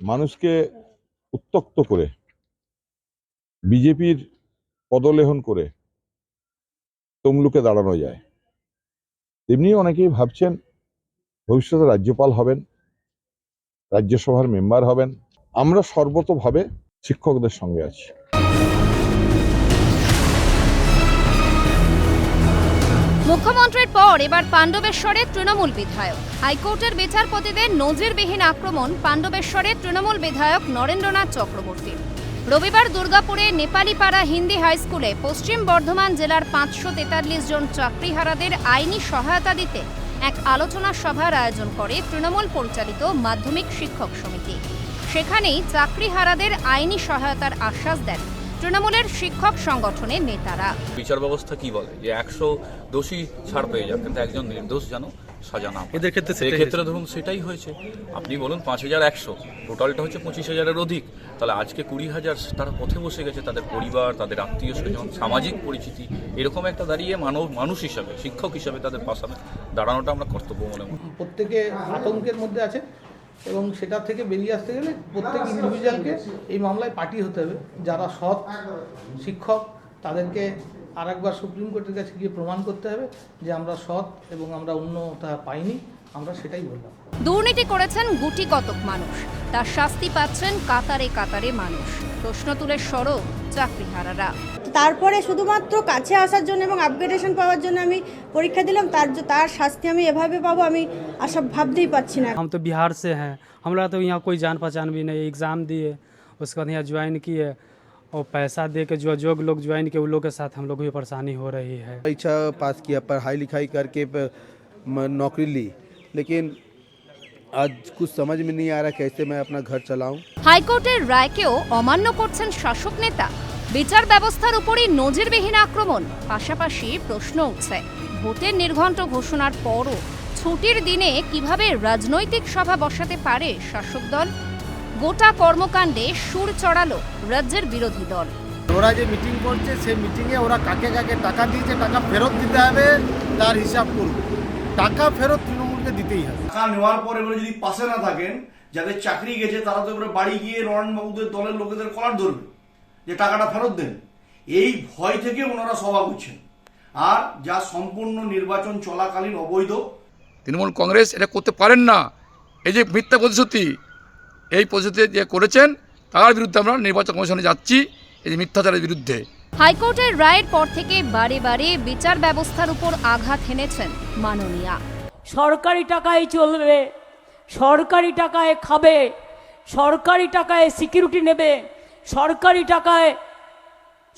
মানুষকে উত্তক্ত করে, বিজেপির পদলেহন করে তমলুকে দাঁড়ানো যায়। তেমনি অনেকেই ভাবছেন, ভবিষ্যতে রাজ্যপাল হবেন, রাজ্যসভার মেম্বার হবেন। আমরা সর্বতভাবে শিক্ষকদের সঙ্গে আছি। মুখ্যমন্ত্রীর পর এবার পাণ্ডবেশ্বরে তৃণমূল বিধায়ক। হাইকোর্টের বিচারপতিদের নজিরবিহীন আক্রমণ পাণ্ডবেশ্বরে তৃণমূল বিধায়ক নরেন্দ্রনাথ চক্রবর্তী রবিবার দুর্গাপুরে নেপালিপাড়া হিন্দি হাই স্কুলে পশ্চিম বর্ধমান জেলার পাঁচশো তেতাল্লিশ জন চাকরিহারাদের আইনি সহায়তা দিতে এক আলোচনা সভার আয়োজন করে তৃণমূল পরিচালিত মাধ্যমিক শিক্ষক সমিতি। সেখানেই চাকরিহারাদের আইনি সহায়তার আশ্বাস দেন তৃণমূলের শিক্ষক সংগঠনের নেতারা। বিচার ব্যবস্থা কি বলে? যে একশো দোষী ছাড় পেয়ে যাক কিন্তু একজন নির্দোষ যেন সাজা না এদের ক্ষেত্রে সেই ক্ষেত্রে ধরুন সেটাই হয়েছে। আপনি বলুন পাঁচ হাজার একশো টোটালটা হচ্ছে পঁচিশ হাজারের অধিক। তাহলে আজকে কুড়ি হাজার তারা পথে বসে গেছে তাদের পরিবার তাদের আত্মীয় স্বজন সামাজিক পরিচিতি এরকম একটা দাঁড়িয়ে মানব মানুষ হিসাবে শিক্ষক হিসাবে তাদের পাশে দাঁড়ানোটা আমরা কর্তব্য মনে করি। প্রত্যেকে আতঙ্কের মধ্যে আছে। এবং সেটা থেকে বেরিয়ে আসতে গেলে প্রত্যেক ইন্ডিভিজুয়ালকে এই মামলায় পার্টি হতে হবে। যারা সৎ শিক্ষক, তাদেরকে আর একবার সুপ্রিম কোর্টের কাছে গিয়ে প্রমাণ করতে হবে যে আমরা সৎ এবং আমরা অন্যতা পাইনি, আমরা সেটাই বললাম। দুর্নীতি করেছেন গুটি কতক মানুষ, তার শাস্তি পাচ্ছেন কাতারে কাতারে মানুষ। প্রশ্ন তুলে সরব চাকরিহারারা। তারপরে শুধুমাত্র কাছে আসার জন্য এবং আপগ্রেডেশন পাওয়ার জন্য আমি পরীক্ষা দিলাম তার জ- তার শাস্তি আমি এভাবে পাবো আমি আশা ভাবতেই পাচ্ছি না हम तो बिहार से हैं हमारा तो यहाँ कोई जान पहचान भी नहीं एग्ज़ाम दिए उसके बाद यहाँ ज्वाइन किए और पैसा दे के जो जो लोग ज्वाइन किए उन लोग के साथ हम लोग को भी परेशानी हो रही है परीक्षा पास किया पढ़ाई लिखाई करके प- म- नौकरी ली लेकिन आज कुछ समझ में नहीं आ रहा कैसे मैं अपना घर चलाऊं হাইকোর্টের রায়কেও অমান্য করছেন শাসক নেতা বিচার ব্যবস্থার উপরই নজিরবিহীন আক্রমণ। পাশাপাশি প্রশ্ন উঠছে ভোটের নির্ঘণ্ট ঘোষণার পরও ছুটির দিনে কীভাবে রাজনৈতিক সভা বসাতে পারে শাসক দল? গোটা কর্মকাণ্ডে সুর চড়ালো রাজ্যের বিরোধী দল। ওরা যে মিটিং করছে সেই মিটিংয়ে ওরা কাকে কাকে টাকা দিয়েছে টাকা ফেরত দিতে হবে তার হিসাব করবে টাকা ফেরত তৃণমূলকে দিতেই হবে। টাকা নেওয়ার পর এবারে যদি পাশে না থাকেন যাদের চাকরি গেছে তারা তো এবারে বাড়ি গিয়ে বাবুদের দলের লোকেদের কলার ধরবে। যে টাকাটা ফেরত দেন এই ভয় থেকে ওনারা সভা করছেন। আর যা সম্পূর্ণ নির্বাচন চলাকালীন অবৈধ। তৃণমূল কংগ্রেস এটা করতে পারেন না। এই যে মিথ্যা প্রতিশ্রুতি এই প্রতিশ্রুতি যে করেছেন তার বিরুদ্ধে আমরা নির্বাচন কমিশনে যাচ্ছি এই যে মিথ্যাচারের বিরুদ্ধে। হাইকোর্টের রায়ের পর থেকে বারে বারে বিচার ব্যবস্থার উপর আঘাত হেনেছেন মাননীয়া। সরকারি টাকায় চলবে সরকারি টাকায় খাবে সরকারি টাকায় সিকিউরিটি নেবে। সরকারি টাকায়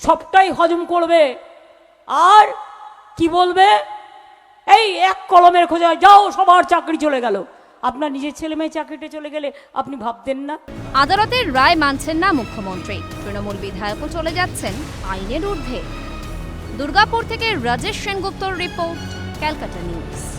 সবটাই হজম করবে। আর কি বলবে? এই এক কলমের খোঁজা যাও, সবার চাকরি চলে গেল। আপনার নিজের ছেলে মেয়ে চাকরিটা চলে গেলে আপনি ভাবতেন না? আদালতের রায় মানছেন না মুখ্যমন্ত্রী। তৃণমূল বিধায়কও চলে যাচ্ছেন আইনের ঊর্ধ্বে। দুর্গাপুর থেকে রাজেশ সেনগুপ্তর রিপোর্ট, ক্যালকাটা নিউজ।